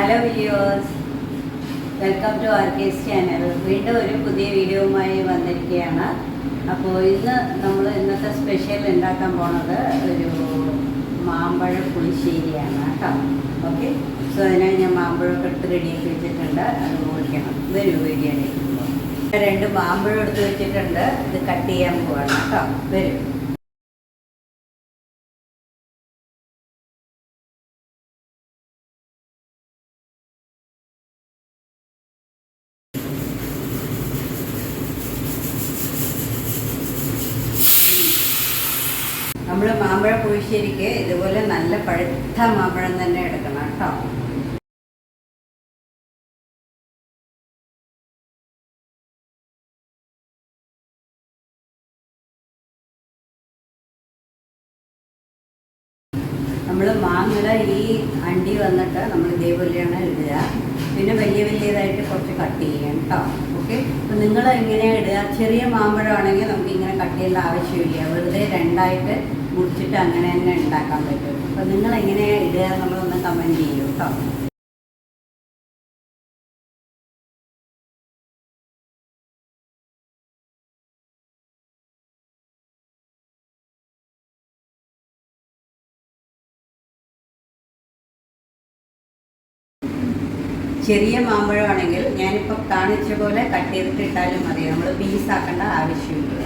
Hello viewers welcome to R K S channel വീണ്ടും ഒരു പുതിയ വീഡിയോവുമായി വന്നിരിക്കുകയാണ്. അപ്പോൾ ഇന്ന് നമ്മൾ ഇന്നത്തെ സ്പെഷ്യൽ ഉണ്ടാക്കാൻ പോണത് ഒരു മാമ്പഴ പുളിശ്ശേരിയാണ് കേട്ടോ. ഓക്കെ സോ അതിനായി ഞാൻ മാമ്പഴമൊക്കെ എടുത്ത് റെഡിയാക്കി വെച്ചിട്ടുണ്ട്. അത് കുളിക്കണം ഇതൊരു വീഡിയോ രണ്ട് മാമ്പഴം എടുത്ത് വെച്ചിട്ടുണ്ട്. ഇത് കട്ട് ചെയ്യാൻ പോവാണ് കേട്ടോ. വരും. നമ്മൾ മാമ്പഴ പുളിശ്ശേരിക്ക് ഇതുപോലെ നല്ല പഴുത്ത മാമ്പഴം തന്നെ എടുക്കണം കേട്ടോ. നമ്മൾ മാങ്ങയുടെ ഈ അണ്ടി വന്നിട്ട് നമ്മൾ ഇതേപോലെയാണ് ഇടുക. പിന്നെ വലിയ വലിയതായിട്ട് കുറച്ച് കട്ട് ചെയ്യണം കേട്ടോ. ഓക്കെ? അപ്പം നിങ്ങൾ എങ്ങനെയാണ് ഇടുക? ചെറിയ മാമ്പഴമാണെങ്കിൽ നമുക്ക് ഇങ്ങനെ കട്ട് ചെയ്യേണ്ട ആവശ്യമില്ല. വെറുതെ രണ്ടായിട്ട് മുറിച്ചിട്ട് അങ്ങനെ തന്നെ ഉണ്ടാക്കാൻ പറ്റും. അപ്പം നിങ്ങൾ എങ്ങനെയാണ് ഇടുക ചെറിയ മാമ്പഴമാണെങ്കിൽ ഞാനിപ്പോൾ കാണിച്ച പോലെ കട്ട് ചെയ്തിട്ട് ഇട്ടാലും മതി. നമ്മൾ പീസാക്കേണ്ട ആവശ്യമില്ല.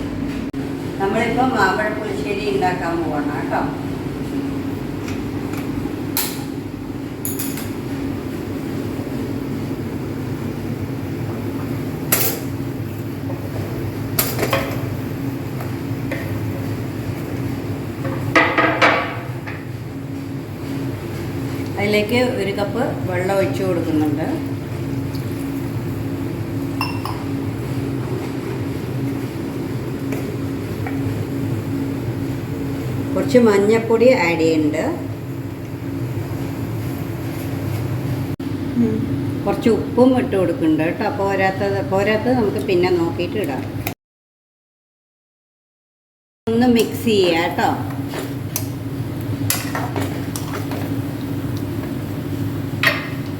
നമ്മളിപ്പോൾ മാമ്പഴ പുളിശ്ശേരി ഉണ്ടാക്കാൻ പോകണം കേട്ടോ. അതിലേക്ക് ഒരു കപ്പ് വെള്ളം ഒഴിച്ചു കൊടുക്കുന്നുണ്ട്. കുറച്ച് മഞ്ഞപ്പൊടി ആഡ് ചെയ്യുന്നുണ്ട്. കുറച്ച് ഉപ്പും ഇട്ട് കൊടുക്കുന്നുണ്ട് കേട്ടോ. പോരാത്തത് പോരാത്തത് നമുക്ക് പിന്നെ നോക്കിയിട്ട് ഇടാം. ഒന്ന് മിക്സ് ചെയ്യാം കേട്ടോ.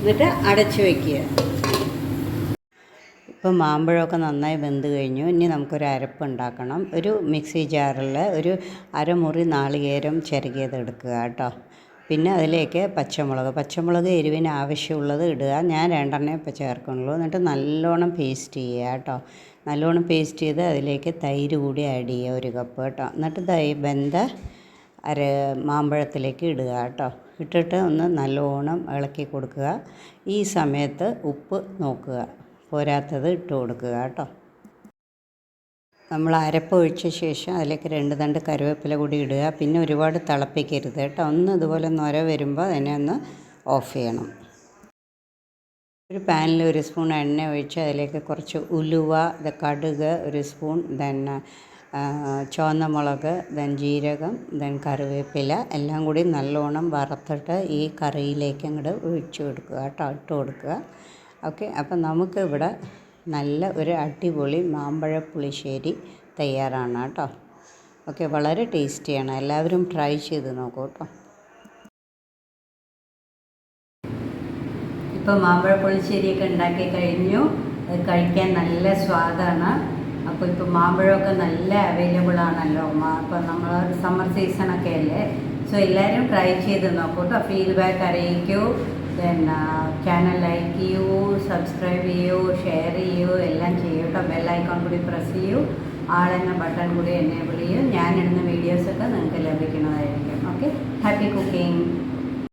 എന്നിട്ട് അടച്ചു വയ്ക്കുക ഇപ്പോൾ മാമ്പഴമൊക്കെ നന്നായി വെന്ത് കഴിഞ്ഞു. ഇനി നമുക്കൊരു അരപ്പ് ഉണ്ടാക്കണം. ഒരു മിക്സി ജാറിൽ ഒരു അരമുറി നാളികേരം ചിരകിയത് എടുക്കുക കേട്ടോ. പിന്നെ അതിലേക്ക് പച്ചമുളക് പച്ചമുളക് എരിവിന് ആവശ്യമുള്ളത് ഇടുക. ഞാൻ രണ്ടെണ്ണേ ഇപ്പം ചേർക്കുന്നുള്ളൂ. എന്നിട്ട് നല്ലോണം പേസ്റ്റ് ചെയ്യുക കേട്ടോ. നല്ലോണം പേസ്റ്റ് ചെയ്ത് അതിലേക്ക് തൈര് കൂടി ആഡ് ചെയ്യുക ഒരു കപ്പ് കേട്ടോ. എന്നിട്ട് തൈ വെന്ത അര മാമ്പഴത്തിലേക്ക് ഇടുക കേട്ടോ. ഇട്ടിട്ട് ഒന്ന് നല്ലോണം ഇളക്കി കൊടുക്കുക. ഈ സമയത്ത് ഉപ്പ് നോക്കുക. പോരാത്തത് ഇട്ട് കൊടുക്കുക കേട്ടോ. നമ്മൾ അരപ്പ് ഒഴിച്ച ശേഷം അതിലേക്ക് രണ്ട് തണ്ട് കറിവേപ്പില കൂടി ഇടുക. പിന്നെ ഒരുപാട് തിളപ്പിക്കരുത് കേട്ടോ. ഒന്ന് ഇതുപോലെ നൊര വരുമ്പോൾ അതിനെ ഒന്ന് ഓഫ് ചെയ്യണം. ഒരു പാനിൽ ഒരു സ്പൂൺ എണ്ണ ഒഴിച്ച് അതിലേക്ക് കുറച്ച് ഉലുവ കടുക് ഒരു സ്പൂൺ ദെൻ ചുവന്ന മുളക് ദെൻ ജീരകം ദെൻ കറിവേപ്പില എല്ലാം കൂടി നല്ലോണം വറുത്തിട്ട് ഈ കറിയിലേക്ക് അങ്ങോട്ട് ഒഴിച്ചു കൊടുക്കുക കേട്ടോ ഇട്ട് കൊടുക്കുക. ഓക്കെ അപ്പം നമുക്കിവിടെ നല്ല ഒരു അടിപൊളി മാമ്പഴ പുളിശ്ശേരി തയ്യാറാണ് കേട്ടോ. ഓക്കെ വളരെ ടേസ്റ്റിയാണ്. എല്ലാവരും ട്രൈ ചെയ്ത് നോക്കൂ കേട്ടോ. ഇപ്പോൾ മാമ്പഴ പുളിശ്ശേരിയൊക്കെ ഉണ്ടാക്കി കഴിഞ്ഞു. കഴിക്കാൻ നല്ല സ്വാദാണ്. അപ്പോൾ ഇപ്പോൾ മാമ്പഴമൊക്കെ നല്ല അവൈലബിൾ ആണല്ലോ അപ്പോൾ നമ്മൾ സമ്മർ സീസണൊക്കെ അല്ലേ? സോ എല്ലാവരും ട്രൈ ചെയ്ത് നോക്കൂട്ടോ. ഫീഡ്ബാക്ക് അറിയിക്കൂ. ദെൻ ചാനൽ ലൈക്ക് ചെയ്യൂ സബ്സ്ക്രൈബ് ചെയ്യൂ ഷെയർ ചെയ്യൂ എല്ലാം ചെയ്യൂ കേട്ടോ ബെല്ലൈക്കോൺ കൂടി പ്രസ് ചെയ്യൂ. ആളെന്ന ബട്ടൺ കൂടി എനേബിൾ ചെയ്യൂ. ഞാൻ ഇടുന്ന വീഡിയോസൊക്കെ നിങ്ങൾക്ക് ലഭിക്കുന്നതായിരിക്കും. Okay happy cooking